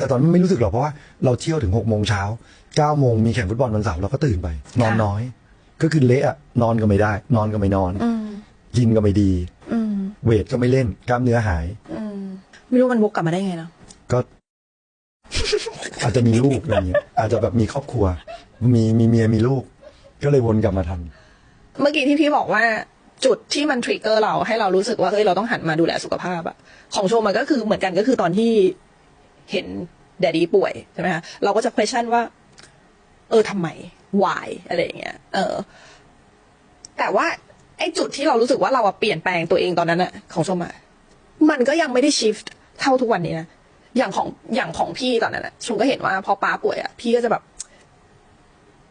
แต่ตอนนั้นไม่รู้สึกหรอกเพราะว่าเราเที่ยวถึงหกโมงเช้าเก้าโมงมีแข่งฟุตบอลวันเสาร์เราก็ตื่นไป นอนค่ะน้อย ก็คือเละอะนอนก็ไม่ได้ นอนก็ไม่นอนอืมกินก็ไม่ดีอืมเวทก็ไม่เล่นกล้ามเนื้อหายอืมไม่รู้มันวกกลับมาได้ไงเนาะก็ อาจจะมีลูกอะไรเงี้ยอาจจะแบบมีครอบครัว มีมีเมียมีลูก ก็เลยวนกลับมาทำเมื่อกี้ที่พี่บอกว่าจุดที่มันทริกเกอร์เราให้เรารู้สึกว่าเฮ้ยเราต้องหันมาดูแลสุขภาพอะของโชว์มันก็คือเหมือนกันก็คือตอนที่ เห็นแดดดี้ป่วยใช่ไหมคะเราก็จะ question ว่า เออทำไม why อะไรอย่างเงี้ย เออ แต่ว่าไอ้จุดที่เรารู้สึกว่าเราอะเปลี่ยนแปลงตัวเองตอนนั้นอะของชมอะมันก็ยังไม่ได้ shift เท่าทุกวันนี้นะอย่างของอย่างของพี่ตอนนั้นอะชมก็เห็นว่าพอป้าป่วยอะพี่ก็จะแบบ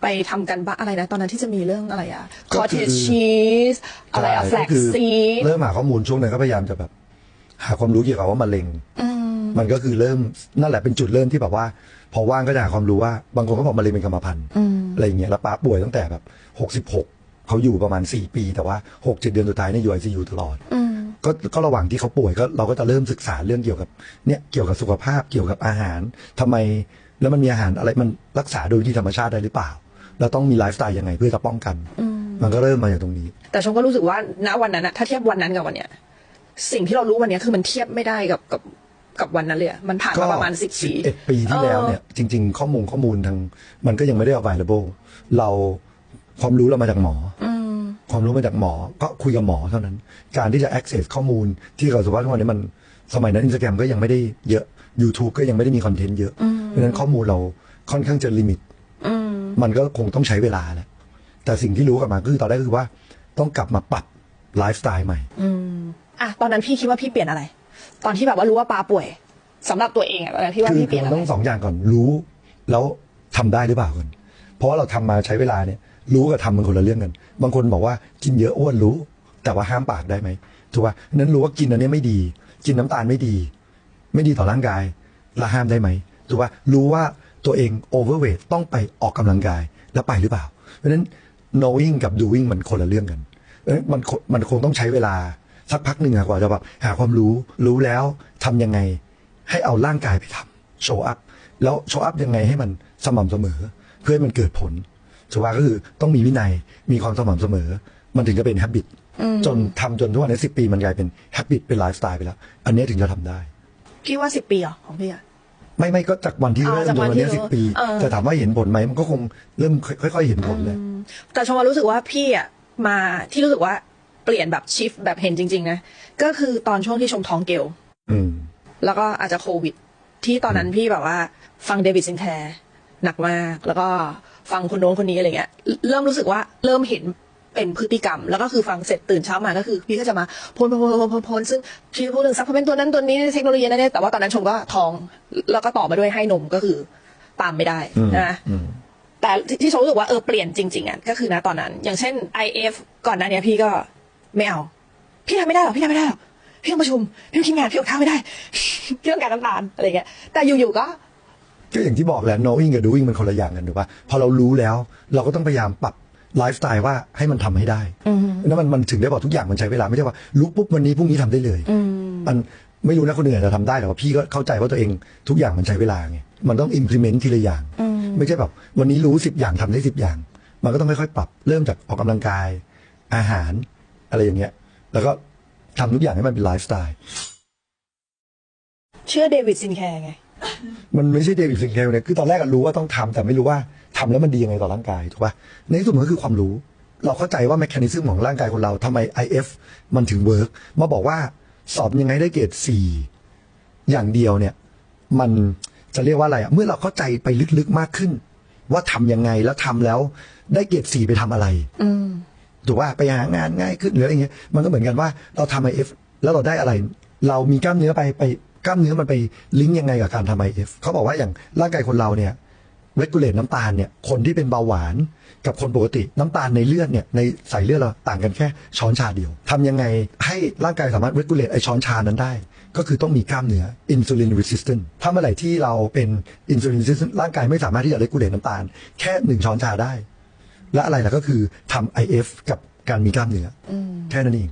ไปทำกันบ้าอะไรนะ ตอนนั้นที่จะมีเรื่องอะไรอะก็คือ cottage cheese อะไรอะใช่ flax ก็คือ seed เริ่มหาข้อมูลช่วงนั้นก็พยายามจะแบบ หาความรู้เกี่ยวกับว่ามะเร็ง อื มมันก็คือเริ่มนั่นแหละเป็นจุดเริ่มที่แบบว่า พอว่างก็จะหาความรู้ว่า บางคนก็บอกมะเร็งเป็นกรรมพันธุ์อืมอะไรอย่างเงี้ยแล้วป้าป่วยตั้งแต่แบบหกสิบหกเขาอยู่ประมาณสี่ปี แต่ว่าหกเจ็ดเดือนสุดท้ายเนี่ยอยู่ไอซียูตลอดอืมก็ก็ระหว่างที่เขาป่วยก็เราก็จะเริ่มศึกษาเรื่องเกี่ยวกับเนี่ยเกี่ยวกับสุขภาพเกี่ยวกับอาหารทำไมแล้วมันมีอาหารอะไรมันรักษาโดยวิธีธรรมชาติได้หรือเปล่าแล้วต้องมีไลฟ์สไตล์ยังไงเพื่อจะป้องกันอืมมันก็เริ่มมาจากตรงนี้ แต่ชมก็รู้สึกว่าณวันนั้นอะถ้าเทียบวันนั้นกับวันเนี้ยสิ่งที่เรารู้วันเนี้ยคือมันเทียบไม่ได้กับกับ กับวันนั้นเลยอะมันผ่านมาประมาณสิบปี เอ็ดปีที่แล้วเนี่ยจริง ๆ ข้อมูลข้อมูลทางมันก็ยังไม่ได้ available เราความรู้เรามาจากหมออืมความรู้มาจากหมอก็คุยกับหมอเท่านั้น การที่จะ access ข้อมูลที่เราสุภาพทุกวันนี้มันสมัยนั้นอินสตาแกรมก็ยังไม่ได้เยอะ YouTube ก็ยังไม่ได้มีคอนเทนต์เยอะ เพราะฉะนั้นข้อมูลเราค่อนข้างจะลิมิตอืมมันก็คงต้องใช้เวลาแหละแต่สิ่งที่รู้กลับมาคือตอนแรกคือว่าต้องกลับมาปรับไลฟ์สไตล์ใหม่อืมอะ ตอนนั้นพี่คิดว่าพี่เปลี่ยนอะไร ตอนที่แบบว่ารู้ว่าปาป่วยสำหรับตัวเองอะตอนนั้นพี่ว่าคือพี่เปลี่ยนมันอะไรต้องสองอย่างก่อนรู้แล้วทำได้หรือเปล่าก่อนเพราะว่าเราทำมาใช้เวลาเนี่ย รู้กับทำมันคนละเรื่องกัน บางคนบอกว่ากินเยอะอ้วนรู้ แต่ว่าห้ามปากได้ไหมถูกป่ะนั้นรู้ว่ากินอันนี้ไม่ดี กินน้ำตาลไม่ดี ไม่ดีต่อร่างกายแล้วห้ามได้ไหมถูกป่ะรู้ว่าตัวเองโอเวอร์เวทต้องไปออกกำลังกายแล้วไปหรือเปล่า เพราะฉะนั้น knowing กับ doing มันคนละเรื่องกันเพราะฉะนั้นมันคมันคงต้องใช้เวลา สักพักหนึ่งอะกว่าจะแบบหาความรู้รู้แล้วทำยังไง ให้เอาร่างกายไปทำโชว์อัพแล้วโชว์อัพยังไงให้มันสม่ำเสมอ เพื่อให้มันเกิดผลสุว่าก็คือต้องมีวินัยมีความสม่ำเสมอ มันถึงจะเป็น h ฮบิตจนทำจนทุกวันนี้สิปีมันกลายเป็น h ฮบิตเป็นไลฟ์สไตล์ไปแล้ว อันนี้ถึงจะทำได้พี่ว่าสิบปีเหรอของพี่อะไม่ไม่ก็จากวันที่อ๋อเริ่มจากจวันนวันนี้ที่สิบปีเออแต่ถามว่าเห็นผลไหมมันก็คงเริ่มค่อย ๆ เห็นผลเลยแต่ชมว่ารู้สึกว่าพี่อะมาที่รู้สึกว่าเปลี่ยนแบบชิฟแบบเห็นจริง ๆ นะ ก็คือตอนช่วงที่ชมท้องเกลอืมแล้วก็อาจจะโควิด ที่ตอนนั้นพี่แบบว่า ฟังเดวิดซินแคร์หนักมาก แล้วก็ฟังคนโน้นคนนี้อะไรเงี้ย เริ่มรู้สึกว่าเริ่มเห็นเป็นพฤติกรรม แล้วก็คือฟังเสร็จตื่นเช้ามาก็คือ พี่ก็จะมาพ่นพ่นพ่นพ่นพ่นพ่นซึ่งพี่พูดถึงซัพพลเมนต์ตัวนั้นตัวนี้เทคโนโลยีนั้นเนี่ยแต่ว่าตอนนั้นชมก็ท้อง แล้วก็ต่อมาด้วยให้นมก็คือตามไม่ได้อืมนะอืมแต่ที่ที่ชมรู้สึกว่าเออเปลี่ยนจริงๆอะก็คือนะตอนนั้น อย่างเช่น IF ก่อนหน้าเนี้ยพี่ก็ ไม่เอา พี่ทำไม่ได้หรอกพี่ทำไม่ได้หรอกพี่ต้องประชุมพี่ต้องคิดงานพี่อดข้าวไม่ได้พี่ต้องการน้ำตาลอะไรเงี้ยแต่อยู่ๆก็ก็อย่างที่บอกแหละ knowing กับ doing มันคนละอย่างกันถูกป่ะพอเรารู้แล้ว เราก็ต้องพยายามปรับไลฟ์สไตล์ว่าให้มันทำให้ได้แล้วมันมันถึงได้บอกทุกอย่างมันใช้เวลาไม่ใช่ว่ารู้ปุ๊บวันนี้พรุ่งนี้ทำได้เลยมันไม่รู้นะคนอื่นอาจจะทำได้แต่ว่าพี่ก็เข้าใจว่าตัวเองทุกอย่างมันใช้เวลาไงมันต้อง implement ทีละอย่าง ไม่ใช่แบบวันนี้รู้สิบอย่างทำได้สิบอย่าง มันก็ต้องค่อยๆปรับเริ่มจากออกกำลังกายอาหาร อะไรอย่างเงี้ย แล้วก็ทำทุกอย่างให้มันเป็นไลฟ์สไตล์ เชื่อเดวิดซินแคร์ไง มันไม่ใช่เดวิดซิงเคลเนี่ยคือตอนแรกอะรู้ว่าต้องทำแต่ไม่รู้ว่าทำแล้วมันดียังไงต่อร่างกายถูกป่ะในที่สุดมันก็คือความรู้ เราเข้าใจว่าแมคานิซึมของร่างกายคนเราทำไม IF มันถึงเวิร์กมาบอกว่าสอบยังไงได้เกรดสี่อย่างเดียวเนี่ย มันจะเรียกว่าอะไรอะเมื่อเราเข้าใจไปลึกๆมากขึ้น ว่าทำยังไงแล้วทำแล้วได้เกรดสี่ไปทำอะไร อืม ถูกว่าไปหางานง่ายขึ้นหรืออะไรเงี้ยมันก็เหมือนกันว่าเราทำไอเอฟแล้วเราได้อะไร เรามีกล้ามเนื้อไปไปกล้ามเนื้อมันไปลิงก์ยังไงกับการทำไอเอฟเขาบอกว่าอย่างร่างกายคนเราเนี่ยเรกูเลตน้ำตาลเนี่ยคนที่เป็นเบาหวานกับคนปกติน้ำตาลในเลือดเนี่ยในใส่เลือดเราต่างกันแค่ช้อนชาเดียวทำยังไงให้ร่างกายสามารถเรกูเลตไอช้อนชานั้นได้ ก็คือต้องมีกล้ามเนื้ออินซูลินรีสิสแตนถ้าเมื่อไหร่ที่เราเป็นอินซูลินรีสิสแตนร่างกายไม่สามารถที่จะเรกูเลตน้ำตาลแค่หนึ่งช้อนชาได้ และอะไรล่ะก็คือทำ IF กับการมีกล้ามเนื้ออแค่นั้นเอง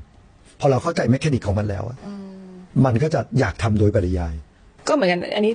พอเราเข้าใจแมคานิกของมันแล้วอะมันก็จะอยากทำโดยปริยาย ก็เหมือนกัน อันนี้